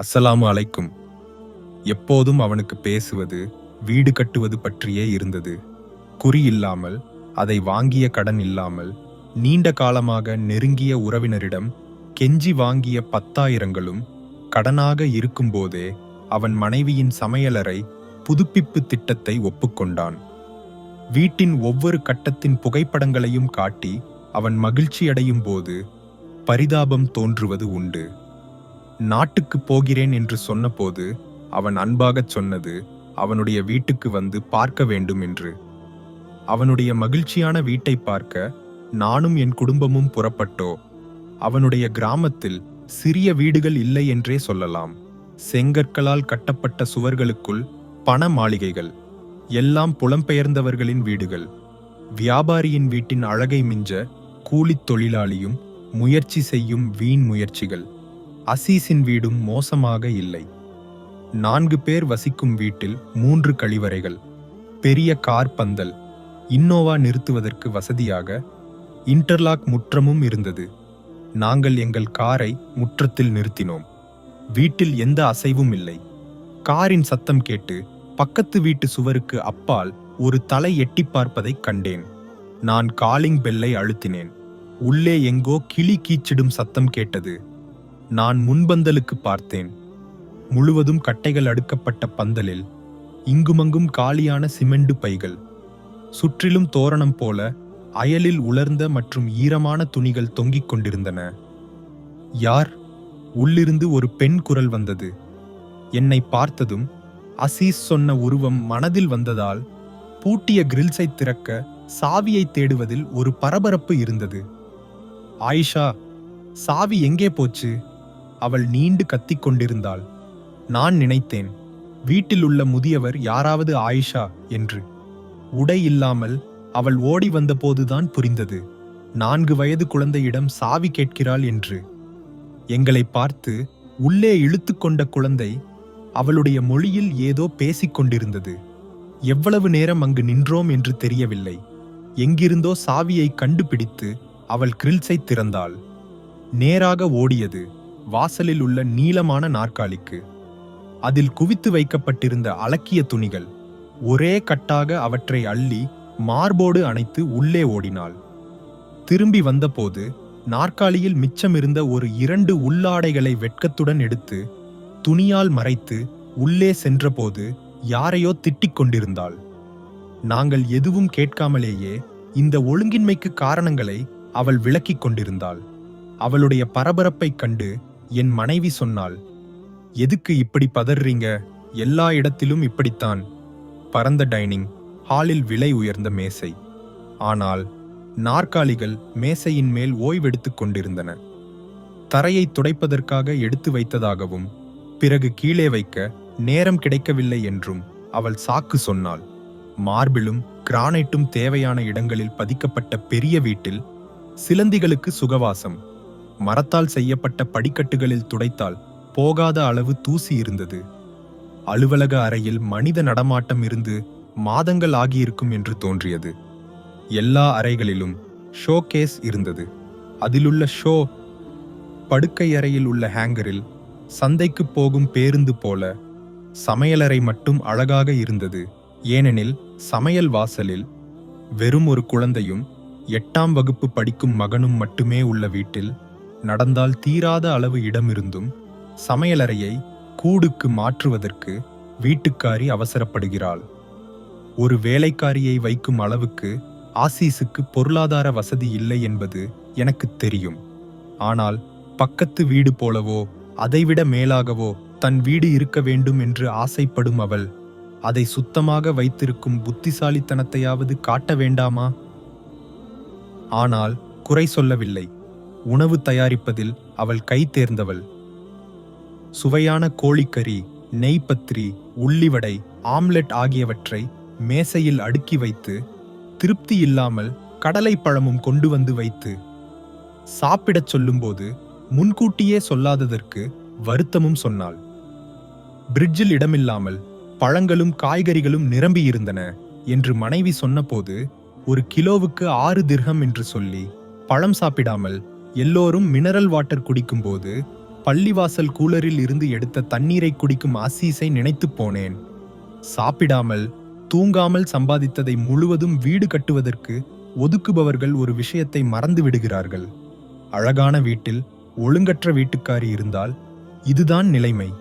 அஸ்ஸலாமு அலைக்கும். எப்போதும் அவனுக்கு பேசுவது வீடு கட்டுவது பற்றியே இருந்தது. குறி இல்லாமல் அதை வாங்கிய கடன் இல்லாமல் நீண்ட காலமாக நெருங்கிய உறவினரிடம் கெஞ்சி வாங்கிய பத்தாயிரங்களும் கடனாக இருக்கும்போதே அவன் மனைவியின் சமையலறை புதுப்பிப்பு திட்டத்தை ஒப்புக்கொண்டான். வீட்டின் ஒவ்வொரு கட்டத்தின் புகைப்படங்களையும் காட்டி அவன் மகிழ்ச்சியடையும் போது பரிதாபம் தோன்றுவது உண்டு. நாட்டுக்கு போகிறேன் என்று சொன்னபோது அவன் அன்பாகச் சொன்னது அவனுடைய வீட்டுக்கு வந்து பார்க்க வேண்டும் என்று. அவனுடைய மகிழ்ச்சியான வீட்டை பார்க்க நானும் என் குடும்பமும் புறப்பட்டோ? அவனுடைய கிராமத்தில் சிறிய வீடுகள் இல்லை என்றே சொல்லலாம். செங்கற்களால் கட்டப்பட்ட சுவர்களுக்குள் பண மாளிகைகள் எல்லாம் புலம்பெயர்ந்தவர்களின் வீடுகள். வியாபாரியின் வீட்டின் அழகை மிஞ்ச கூலித் தொழிலாளியும் முயற்சி செய்யும் வீண் முயற்சிகள். அசீஸின் வீடும் மோசமாக இல்லை. நான்கு பேர் வசிக்கும் வீட்டில் மூன்று கழிவறைகள் பெரிய கார் பந்தல் இன்னோவா நிறுத்துவதற்கு வசதியாக இன்டர்லாக் முற்றமும் இருந்தது. நாங்கள் எங்கள் காரை முற்றத்தில் நிறுத்தினோம். வீட்டில் எந்த அசைவும் இல்லை. காரின் சத்தம் கேட்டு பக்கத்து வீட்டு சுவருக்கு அப்பால் ஒரு தலை எட்டி பார்ப்பதைக் கண்டேன். நான் காலிங் பெல்லை அழுத்தினேன். உள்ளே எங்கோ கிளி கீச்சிடும் சத்தம் கேட்டது. நான் முன்பந்தலுக்கு பார்த்தேன். முழுவதும் கட்டைகள் அடுக்கப்பட்ட பந்தலில் இங்குமங்கும் காலியான சிமெண்டு பைகள். சுற்றிலும் தோரணம் போல அயலில் உலர்ந்த மற்றும் ஈரமான துணிகள் தொங்கிக் கொண்டிருந்தன. யார்? உள்ளிருந்து ஒரு பெண் குரல் வந்தது. என்னை பார்த்ததும் அசீஸ் சொன்ன உருவம் மனதில் வந்ததால் பூட்டிய கிரில்ஸை திறக்க சாவியை தேடுவதில் ஒரு பரபரப்பு இருந்தது. ஆயிஷா சாவி எங்கே போச்சு? அவள் நீண்டு கத்திக் கொண்டிருந்தாள் நான் நினைத்தேன் வீட்டில் உள்ள முதியவர் யாராவது ஆயிஷா? என்று. உடை இல்லாமல் அவள் ஓடி வந்தபோதுதான் புரிந்தது. நான்கு வயது குழந்தையிடம் சாவி கேட்கிறாள் என்று. எங்களை பார்த்து உள்ளே இழுத்து கொண்ட குழந்தை அவளுடைய மொழியில் ஏதோ பேசிக் கொண்டிருந்தது. எவ்வளவு நேரம் அங்கு நின்றோம் என்று தெரியவில்லை. எங்கிருந்தோ சாவியை கண்டுபிடித்து அவள் கிரில்ஸை திறந்தாள். நேராக ஓடியது. வாசலில் உள்ள நீளமான நாற்காலிக்கு அதில் குவித்து வைக்கப்பட்டிருந்த அலக்கிய துணிகள் ஒரே கட்டாக அவற்றை அள்ளி மார்போடு அணைத்து உள்ளே ஓடினாள். திரும்பி வந்தபோது நாற்காலியில் மிச்சமிருந்த ஒரு இரண்டு உள்ளாடைகளை வெட்கத்துடன் எடுத்து துணியால் மறைத்து உள்ளே சென்றபோது யாரையோ திட்டிக் கொண்டிருந்தாள். நாங்கள் எதுவும் கேட்காமலேயே இந்த ஒழுங்கின்மைக்கு காரணங்களை அவள் விளக்கிக் கொண்டிருந்தாள். அவளுடைய பரபரப்பைக் கண்டு என் மனைவி சொன்னாள் எதுக்கு இப்படி பதறீங்க? எல்லா இடத்திலும் இப்படித்தான். பரந்த டைனிங் ஹாலில் விலை உயர்ந்த மேசை. ஆனால் நாற்காலிகள் மேசையின் மேல் ஓய்வெடுத்துக் கொண்டிருந்தன. தரையை துடைப்பதற்காக எடுத்து வைத்ததாகவும் பிறகு கீழே வைக்க நேரம் கிடைக்கவில்லை என்றும் அவள் சாக்கு சொன்னாள். மார்பிளும் கிரானைட்டும் தேவையான இடங்களில் பதிக்கப்பட்ட பெரிய வீட்டில் சிலந்திகளுக்கு சுகவாசம். மரத்தால் செய்யப்பட்ட படிக்கட்டுகளில் துடைத்தால் போகாத அளவு தூசி இருந்தது. அலுவலக அறையில் மனித நடமாட்டம் இருந்து மாதங்கள் ஆகியிருக்கும் என்று தோன்றியது. எல்லா அறைகளிலும் ஷோ கேஸ் இருந்தது. அதிலுள்ள ஷோ படுக்கை அறையில் உள்ள ஹேங்கரில் சந்தைக்கு போகும் பேருந்து போல சமையலறை மட்டும் அழகாக இருந்தது. ஏனெனில் சமையல் வாசலில் வெறும் ஒரு குழந்தையும் எட்டாம் வகுப்பு படிக்கும் மகனும் மட்டுமே உள்ள வீட்டில் நடந்தால் தீராத அளவு இடமிருந்தும் சமையலறையை கூடுக்கு மாற்றுவதற்கு வீட்டுக்காரி அவசரப்படுகிறாள். ஒரு வேலைக்காரியை வைக்கும் அளவுக்கு ஆசீஸுக்கு பொருளாதார வசதி இல்லை என்பது எனக்கு தெரியும். ஆனால் பக்கத்து வீடு போலவோ அதைவிட மேலாகவோ தன் வீடு இருக்க வேண்டும் என்று ஆசைப்படும் அவள் அதை சுத்தமாக வைத்திருக்கும் புத்திசாலித்தனத்தையாவது காட்ட வேண்டாமா? ஆனால் குறை சொல்லவில்லை. உணவு தயாரிப்பதில் அவள் கை தேர்ந்தவள். சுவையான கோழிக்கறி நெய்பத்திரி உள்ளிவடை ஆம்லெட் ஆகியவற்றை மேசையில் அடுக்கி வைத்து திருப்தி இல்லாமல் கடலை பழமும் கொண்டு வந்து வைத்து சாப்பிடச் சொல்லும்போது முன்கூட்டியே சொல்லாததற்கு வருத்தமும் சொன்னாள். பிரிட்ஜில் இடமில்லாமல் பழங்களும் காய்கறிகளும் நிரம்பியிருந்தன என்று மனைவி சொன்னபோது ஒரு கிலோவுக்கு ஆறு திர்ஹம் என்று சொல்லி பழம் சாப்பிடாமல் எல்லோரும் மினரல் வாட்டர் குடிக்கும்போது பள்ளிவாசல் கூலரில் இருந்து எடுத்த தண்ணீரை குடிக்கும் ஆசீஸை நினைத்துப் போனேன். சாப்பிடாமல் தூங்காமல் சம்பாதித்ததை முழுவதும் வீடு கட்டுவதற்கு ஒதுக்குபவர்கள் ஒரு விஷயத்தை மறந்து விடுகிறார்கள். அழகான வீட்டில் ஒழுங்கற்ற வீட்டுக்காரி இருந்தால் இதுதான் நிலைமை.